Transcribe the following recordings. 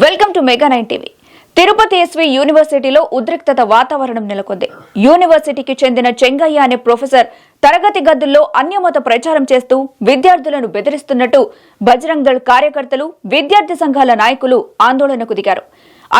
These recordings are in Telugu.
Welcome to mega nine TV. Tirupati SV యూనివర్సిటీలో ఉద్రిక్తత వాతావరణం నెలకొంది. యూనివర్సిటీకి చెందిన చెంగయ్య అనే ప్రొఫెసర్ తరగతి గదుల్లో అన్యమత ప్రచారం చేస్తూ విద్యార్థులను బెదిరిస్తున్నట్టు బజరంగ్ దళ్ కార్యకర్తలు విద్యార్థి సంఘాల నాయకులు ఆందోళనకు దిగారు.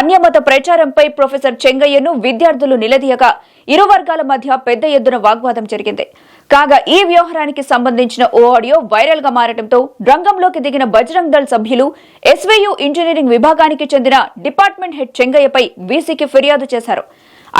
అన్యమత ప్రచారంపై ప్రొఫెసర్ చెంగయ్యను విద్యార్థులు నిలదీయగా ఇరు వర్గాల మధ్య పెద్ద ఎత్తున వాగ్వాదం జరిగింది. కాగా ఈ వ్యవహారానికి సంబంధించిన ఓ ఆడియో వైరల్గా మారడంతో రంగంలోకి దిగిన బజరంగ్ దళ్ సభ్యులు ఎస్వీయు ఇంజనీరింగ్ విభాగానికి చెందిన డిపార్ట్మెంట్ హెడ్ చెంగయ్యపై వీసీకి ఫిర్యాదు చేశారు.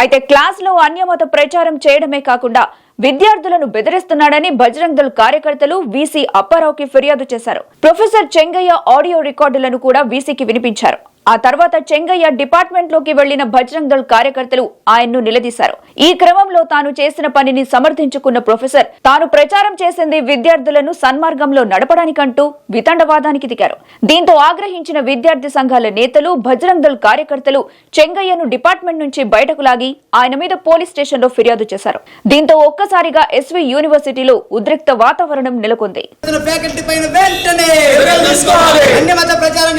అయితే క్లాసులో అన్యమత ప్రచారం చేయడమే కాకుండా విద్యార్థులను బెదిరిస్తున్నాడని బజరంగ్ దళ్ కార్యకర్తలు వీసీ అప్పారావుకి ఫిర్యాదు చేశారు. ప్రొఫెసర్ చెంగయ్య ఆడియో రికార్డులను కూడా వీసీకి వినిపించారు. ఆ తర్వాత చెంగయ్య డిపార్ట్మెంట్లోకి వెళ్ళిన బజరంగ్ దళ్ కార్యకర్తలు ఆయన్ను నిలదీశారు. ఈ క్రమంలో తాను చేసిన పనిని సమర్థించుకున్న ప్రొఫెసర్ తాను ప్రచారం చేసింది విద్యార్థులను సన్మార్గంలో నడపడానికంటూ వితండవాదానికి దిగారు. దీంతో ఆగ్రహించిన విద్యార్థి సంఘాల నేతలు బజరంగ్ దళ్ కార్యకర్తలు చెంగయ్యను డిపార్ట్మెంట్ నుంచి బయటకు లాగి ఆయన మీద పోలీస్ స్టేషన్లో ఫిర్యాదు చేశారు. దీంతో ఒక్కసారిగా ఎస్వి యూనివర్సిటీలో ఉద్రిక్త వాతావరణం నెలకొంది.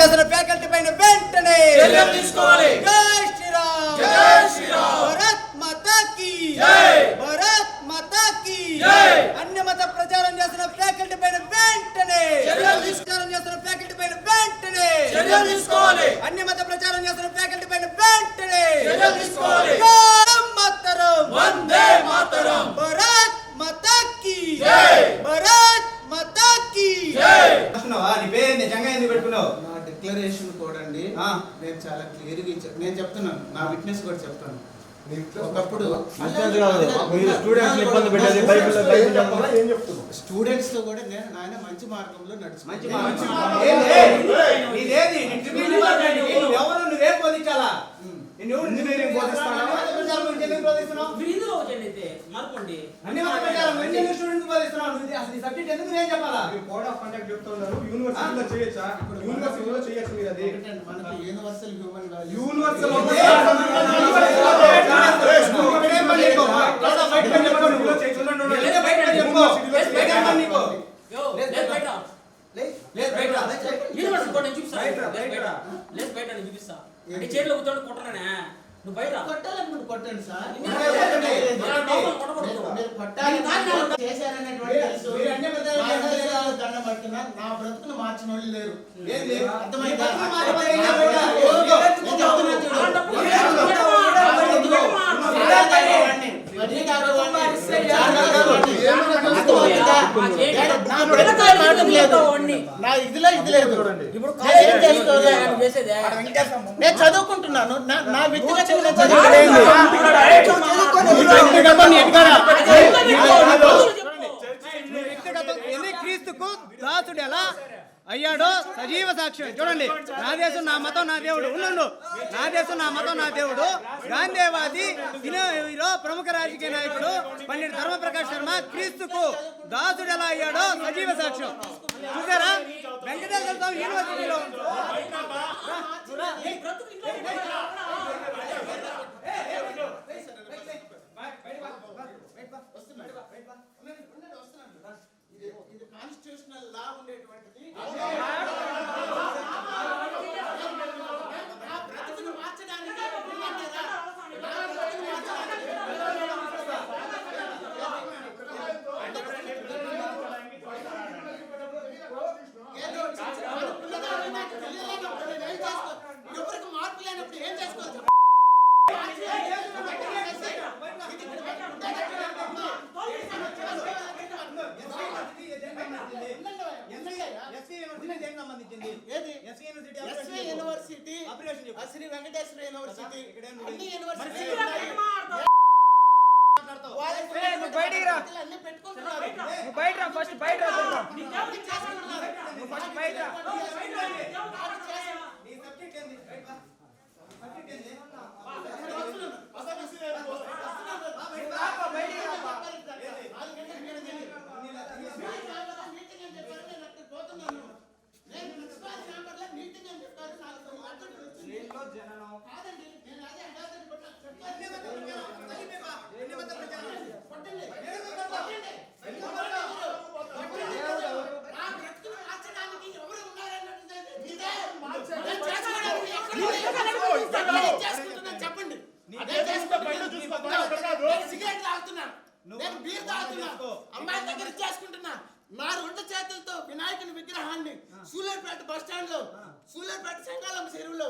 చేస్తున్న ఫ్యాకల్టీ పైన వెంటనే చర్యలు తీసుకోవాలి. జై శ్రీరామ్ జై శ్రీరామ్. భారత్ మాతా కీ జై. భారత్ మాతా కీ జై. అన్య మత ప్రచారం చేస్తున్న ఫ్యాకల్టీ పైన వెంటనే చర్యలు తీసుకో- ప్రచారం చేస్తున్న ఫ్యాకల్టీ పైన వెంటనే చర్యలు తీసుకోవాలి. అన్య మత ప్రచారం చేస్తున్న ఫ్యాకల్టీ పైన వెంటనే చర్యలు తీసుకోవాలి. మాతరం వందే మాతరం భారత్ మాతా కీ జై. భారత్ మాతా కీ జై. నీ పేరు జంగా ఎందుకు పెట్టుకున్నావు నా డిక్లరేషన్. నేను చాలా క్లియర్గా నేను చెప్తున్నాను నా విట్నెస్ కూడా చెప్తాను ఒకప్పుడు స్టూడెంట్స్ ఇబ్బంది పెట్టేది బైబిల్ బైబిల్ చెప్పాలా ఏం చెప్తున్నారు స్టూడెంట్స్తో కూడా నేను ఆయన మంచి మార్గంలో నడుచు మంచి ఎవరు నువ్వేం బోధించాలా ఇంజనీరింగ్? అన్ని సబ్జెక్ట్ ఎందుకు నేను చెప్పాలా కోడ్ ఆఫ్ కండక్ట్ చెప్తున్నారు యూనివర్సిటీలో చేయొచ్చా యూనివర్సిటీలో చేయొచ్చు మీరు అది మనకి యూనివర్సల్ హ్యూమన్ వాల్యూస్ యూనివర్సిటీలో ఇదే ఇక్కడేం పని నీకు? లేదా బయట పని చెప్పుకో నువ్వు. లేదా బయట పని చెప్పుకో. బయట పని నీకు. యో, లేదు బయట లే, లేదు బయట రా. యూనివర్సిటీ చూపిస్తా చైర్లో కూర్చొని కొట్టరానే నువ్వు బయట కొట్టాలనుకుంటే కొట్టండి సార్ మీరు కొట్టాలి చేశారనేటువంటి. దండం పడుతున్నా నా బ్రతుకును మార్చిన వాళ్ళు లేరు? అర్థమైందా? నీ నేను ఇదిలో ఇది లేదు. ఇప్పుడు చదువుకుంటున్నాను. నా నా వ్యక్తిగతంగా నేను ఏంది? చదువుకుంటున్నాను. నీ వ్యక్తిగతం నీ ఎటుకారా? చెప్పు. వ్యక్తిగతం ఎన్ని క్రీస్తుకు దాసుడు ఎలా అయ్యాడో సజీవ సాక్ష్యం చూడండి నా దేశం నా మతం నా దేవుడు ఉండు నా దేశం నా మతం నా దేవుడు గాంధీవాది హీరో ప్రముఖ రాజకీయ నాయకుడు పండిట్ ధర్మప్రకాష్ శర్మ క్రీస్తుకు దాసుడు ఎలా అయ్యాడో సజీవ సాక్ష్యం చూసారా వెంకటేశ్వర స్వామి యూనివర్సిటీలో ఇది కాన్స్టిట్యూషనల్ లా ఉండేటువంటిది నా బ్రతుకును మార్చడానికి వీల్లేదా? నా బ్రతుకును మార్చడానికి ఏదో చిన్న- మన పిల్లగాడు నాకు పెళ్ళి లేనప్పుడు నేను ఏం చేసుకో- ఎవరికి మార్పు లేనప్పుడు ఏం చేసుకోవాలి చెప్పు? ఏది? ఎస్వి యూనివర్సిటీ ఆపరేషన్ చెప్పు. శ్రీ వెంకటేశ్వర యూనివర్సిటీ. అన్ని రా. అన్ని పెట్టుకుంటున్నారు. బయట రా ఫస్ట్ బయట రా ఫస్ట్ బయట రా. అమ్మాయి దగ్గర చేసుకుంటున్నా. నా రెండు చేతులతో వినాయకుని విగ్రహాన్ని సూలూరుపేట బస్ స్టాండ్లో సూలూరుపేట సంగాలం చెరువులో